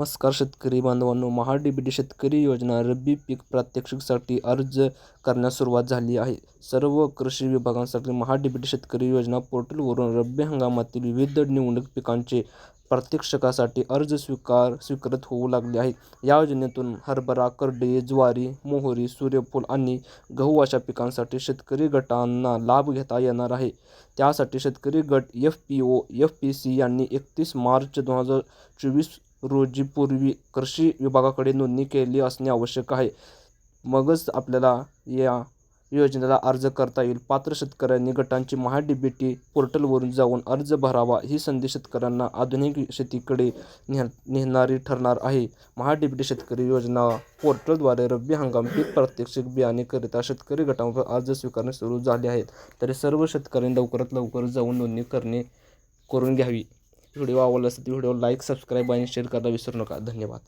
नमस्कार शेतकरी बांधवांनो महाडीबीडी शेतकरी योजना रब्बी पीक प्रात्यक्षिकसाठी अर्ज करण्यास सुरुवात झाली आहे. सर्व कृषी विभागांसाठी महाडीबीडी शेतकरी योजना पोर्टलवरून रब्बी हंगामातील विविध निवडणूक पिकांचे प्रात्यक्षिकासाठी अर्ज स्वीकार स्वीकृत होऊ लागले आहेत. या योजनेतून हरभरा करडे ज्वारी मोहरी सूर्यफूल आणि गहू अशा पिकांसाठी शेतकरी गटांना लाभ घेता येणार आहे. त्यासाठी शेतकरी गट F P O F P C यांनी एकतीस मार्च दोन हजार चोवीस रोजी पूर्वी कृषी विभागाकडे नोंदणी केली असणे आवश्यक आहे. मगच आपल्याला या योजनेला अर्ज करता येईल. पात्र शेतकऱ्यांनी गटांची महा डी बी टी पोर्टलवरून जाऊन अर्ज भरावा ही संधी शेतकऱ्यांना आधुनिक शेतीकडे नेह नेणारी ठरणार आहे. महा डी बी टी शेतकरी योजना पोर्टलद्वारे रब्बी हंगाम पीक प्रात्यक्षिक बियाणेकरिता शेतकरी गटांवर अर्ज स्वीकारणे सुरू झाले आहेत. तरी सर्व शेतकऱ्यांनी लवकरात लवकर जाऊन नोंदणी करणे करून घ्यावी. व्हिडिओ आवडला असेल तर व्हिडिओ लाईक सबस्क्राईब आणि शेअर करायला विसरू नका. धन्यवाद.